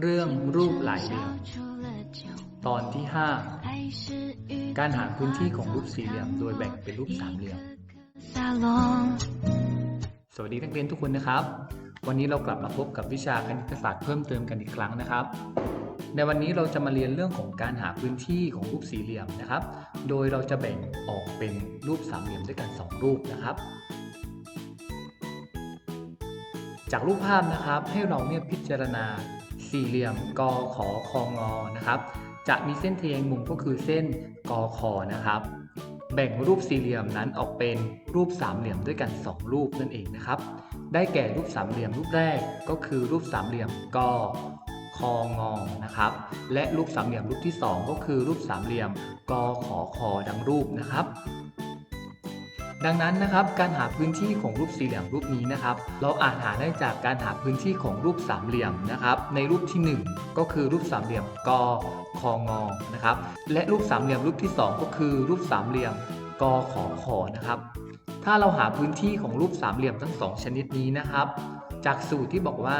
เรื่องรูปหลายเหลี่ยมตอนที่ห้าการหาพื้นที่ของรูปสี่เหลี่ยม โดยแบ่งเป็นรูปสามเหลี่ยม สวัสดีนักเรียนทุกคนนะครับ วันนี้เรากลับมาพบกับวิชาคณิตศาสตร์เพิ่มเติมกันอีกครั้งนะครับ ในวันนี้เราจะมาเรียนเรื่องของการหาพื้นที่ของรูปสี่เหลี่ยมนะครับ โดยเราจะแบ่งออกเป็นรูปสามเหลี่ยมด้วยกัน 2 รูปนะครับ จากรูปภาพนะครับให้เราเนี่ยพิจารณาสี่เหลี่ยมกขอคองอนะครับ จะมีเส้นทะแยงมุมก็คือเส้นกคนะครับ แบ่งรูปสี่เหลี่ยมนั้นออกเป็นรูปสามเหลี่ยมด้วยกัน 2 รูปนั่นเองนะครับ ได้แก่รูปสามเหลี่ยมรูปแรกก็คือรูปสามเหลี่ยมกคองอนะครับ และรูปสามเหลี่ยมรูปที่ 2 ก็คือรูปสามเหลี่ยมกขอคอดังรูปนะครับ ดังนั้นนะครับการหาพื้นที่ของรูปสี่เหลี่ยมรูปนี้นะครับ เราอาจหาได้จากการหาพื้นที่ของรูปสามเหลี่ยมนะครับ ในรูปที่ 1 ก็คือรูปสามเหลี่ยมกคองอนะครับ และรูปสามเหลี่ยมรูปที่ 2 ก็คือรูปสามเหลี่ยมกขอคอนะครับ ถ้าเราหาพื้นที่ของรูปสามเหลี่ยมทั้งสองชนิดนี้นะครับ จากสูตรที่บอกว่า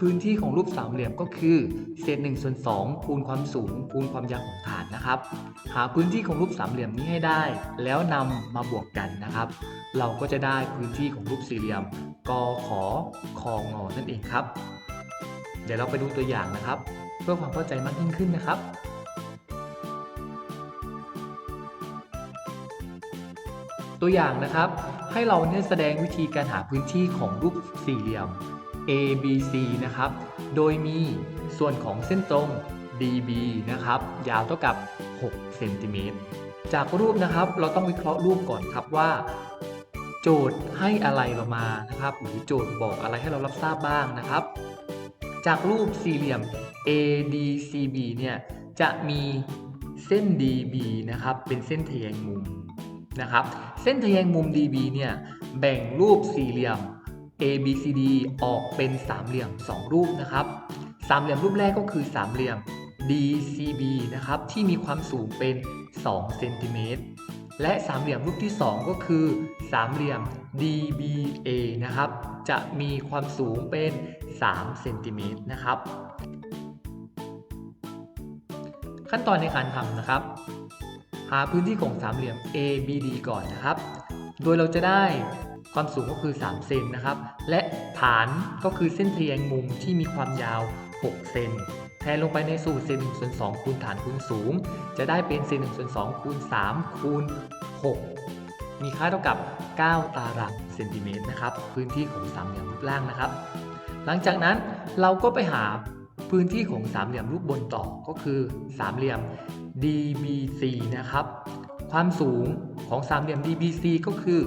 พื้นที่ของรูปสามเหลี่ยมก็คือ เศษ1ส่วน2คูณความสูงคูณความยาวของฐานนะครับ หาพื้นที่ของรูปสามเหลี่ยมนี้ให้ได้ แล้วนำมาบวกกันนะครับ เราก็จะได้พื้นที่ของรูปสี่เหลี่ยมกขอคองอนั่นเองครับ เดี๋ยวเราไปดูตัวอย่างนะครับ เพื่อความเข้าใจมากยิ่งขึ้นนะครับตัวอย่างนะครับให้เราเนี่ยแสดงวิธีการหาพื้นที่ของรูปสี่เหลี่ยม A B C นะครับ โดยมีส่วนของเส้นตรง DB นะครับ ยาวเท่ากับ 6 เซนติเมตร จากรูปนะครับ เราต้องวิเคราะห์รูปก่อนครับว่า โจทย์ให้อะไรเรามานะครับ หรือโจทย์บอกอะไรให้เรารับทราบบ้างนะครับ จากรูปสี่เหลี่ยม ADCB เนี่ย จะมีเส้น DB นะครับ เป็นเส้นทะแยงมุมนะครับ เส้นทะแยงมุม DB เนี่ย แบ่งรูปสี่เหลี่ยม ABCD ออกเป็นสามเหลี่ยม 2 รูปนะครับ สามเหลี่ยมรูปแรกก็คือสามเหลี่ยม DCB นะครับที่มีความสูงเป็น2เซนติเมตรและสามเหลี่ยมรูปที่ 2 ก็คือสามเหลี่ยม DBA นะครับ จะมีความสูงเป็น3เซนติเมตรนะครับ ขั้นตอนในการทำนะครับ หาพื้นที่ของสามเหลี่ยม ABD ก่อนนะครับ โดยเราจะได้ ความสูงก็คือ 3 เซนนะครับ และฐานก็คือเส้นทแยงมุมที่มีความยาว 6 เซน แทนลงไปในสูตรเซน1ส่วน2คูณฐานคูณสูง จะได้เป็นเซน1ส่วน2คูณ3คูณ6 มีค่าเท่ากับ 9 ตารางเซนติเมตรนะครับ พื้นที่ของสามเหลี่ยมรูปล่างนะครับ หลังจากนั้นเราก็ไปหาพื้นที่ของสามเหลี่ยมรูปบนต่อ ก็คือสามเหลี่ยม DBC นะครับ ความสูงของสามเหลี่ยม DBC ก็คือ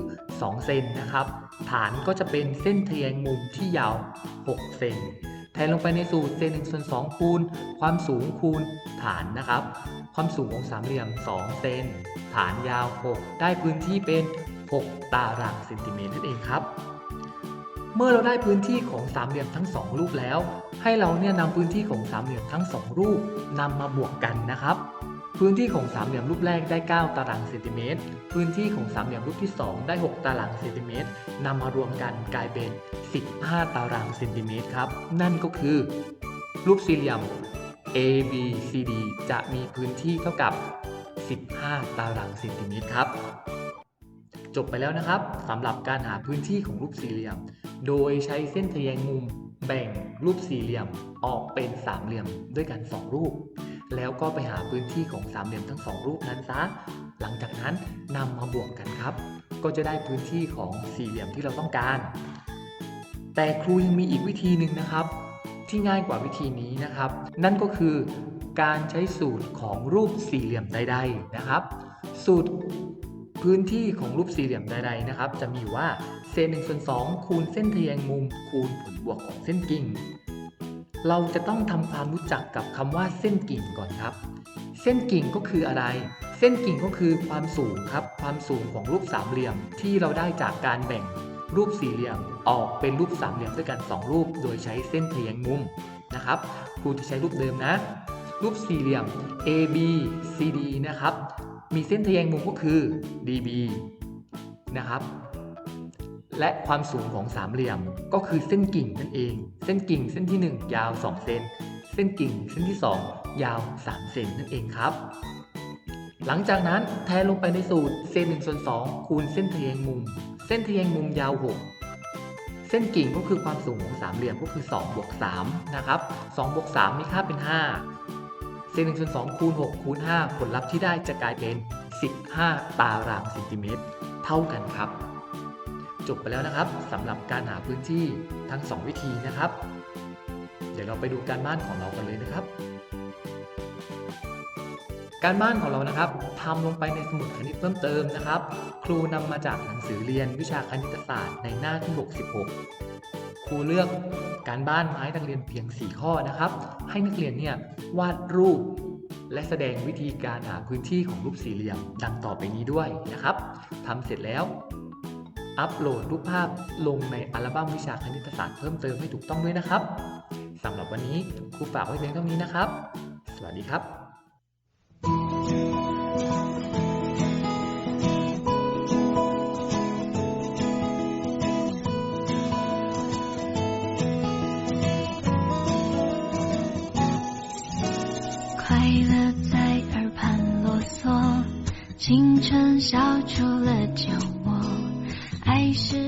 2 เซนนะครับ ฐานก็จะเป็นเส้นทแยงมุมที่ยาว 6 เซน แทนลงไปในสูตรเซน1ส่วน2คูณ ความสูงคูณฐานนะครับ ความสูงของสามเหลี่ยม 2 เซน ฐานยาว 6 ได้พื้นที่เป็น 6 ตารางเซนติเมตรนั่นเองครับ เมื่อเราได้พื้นที่ของสามเหลี่ยมทั้ง 2 รูปแล้ว ให้เราเนี่ยนำพื้นที่ของสามเหลี่ยมทั้ง 2 รูปนำมาบวกกันนะครับ พื้นที่ของสามเหลี่ยมรูปแรกได้ 9 ตารางเซนติเมตร พื้นที่ของสามเหลี่ยมรูปที่ 2 ได้ 6 ตารางเซนติเมตรนำมารวมกันกลายเป็น 15 ตารางเซนติเมตรครับ นั่นก็คือ รูปสี่เหลี่ยม ABCD จะมีพื้นที่เท่ากับ 15 ตารางเซนติเมตรครับ จบไปแล้วนะครับสำหรับการหาพื้นที่ของรูปสี่เหลี่ยม โดยใช้เส้นทแยงมุมแบ่งรูปสี่เหลี่ยมออกเป็นสามเหลี่ยมด้วยกัน 2 รูป แล้วก็ไปหาพื้นที่ของสามเหลี่ยมทั้งสองรูปนั้นซะ หลังจากนั้นนำมาบวกกันครับ ก็จะได้พื้นที่ของสี่เหลี่ยมที่เราต้องการ แต่ครูยังมีอีกวิธีหนึ่งนะครับ ที่ง่ายกว่าวิธีนี้นะครับ นั่นก็คือการใช้สูตรของรูปสี่เหลี่ยมใด ๆนะครับ สูตรพื้นที่ของรูปสี่เหลี่ยมใดๆนะครับ จะมีว่าเศษ1ส่วน2คูณเส้นทแยงมุมคูณผลบวกของเส้นกิ่ง เราจะต้องทำความรู้จักกับคำว่าเส้นกิ่งก่อนครับ เส้นกิ่งก็คืออะไร เส้นกิ่งก็คือความสูงครับ ความสูงของรูปสามเหลี่ยมที่เราได้จากการแบ่งรูปสี่เหลี่ยมออกเป็นรูปสามเหลี่ยมด้วยกัน 2 รูป โดยใช้เส้นทะแยงมุมนะครับครูจะใช้รูปเดิมนะ รูปสี่เหลี่ยม A B C D นะครับ มีเส้นทะแยงมุมก็คือ DB นะครับ และความสูงของสามเหลี่ยมก็คือเส้นกิ่งนั่นเอง เส้นกิ่งเส้นที่ 1 ยาว 2 เซนเส้นกิ่งเส้นที่ 2 ยาว 3 เซนนั่นเองครับ หลังจากนั้นแทนลงไปในสูตรเซน1ส่วน2คูณเส้นทะแยงมุม เส้นทะแยงมุมยาว 6 เส้นกิ่งก็คือความสูงของสามเหลี่ยมก็คือ2บวก3นะครับ2บวก3มีค่าเป็น 5 เซน1ส่วน2คูณ6คูณ5ผลลัพธ์ที่ได้จะกลายเป็น 15 ตารางเซนติเมตร เท่ากันครับ จบไปแล้วนะครับสำหรับการหาพื้นที่ทั้ง 2 วิธีนะครับ เดี๋ยวเราไปดูการบ้านของเรากันเลยนะครับ การบ้านของเรานะครับทำลงไปในสมุดคณิตเพิ่มเติมนะครับ ครูนำมาจากหนังสือเรียนวิชาคณิตศาสตร์ในหน้าที่ 66 ครูเลือกการบ้านมาให้นักเรียนเพียง 4 ข้อนะครับ ให้นักเรียนเนี่ยวาดรูปและแสดงวิธีการหาพื้นที่ของรูปสี่เหลี่ยม ดังต่อไปนี้ด้วยนะครับทำเสร็จแล้ว อัปโหลดรูปภาพลงในอัลบั้มวิชาคณิตศาสตร์เพิ่มเติมให้ถูกต้องด้วยนะครับสำหรับวันนี้ครูฝากไว้เพียงเท่านี้นะครับ สวัสดีครับ青春消除了旧。是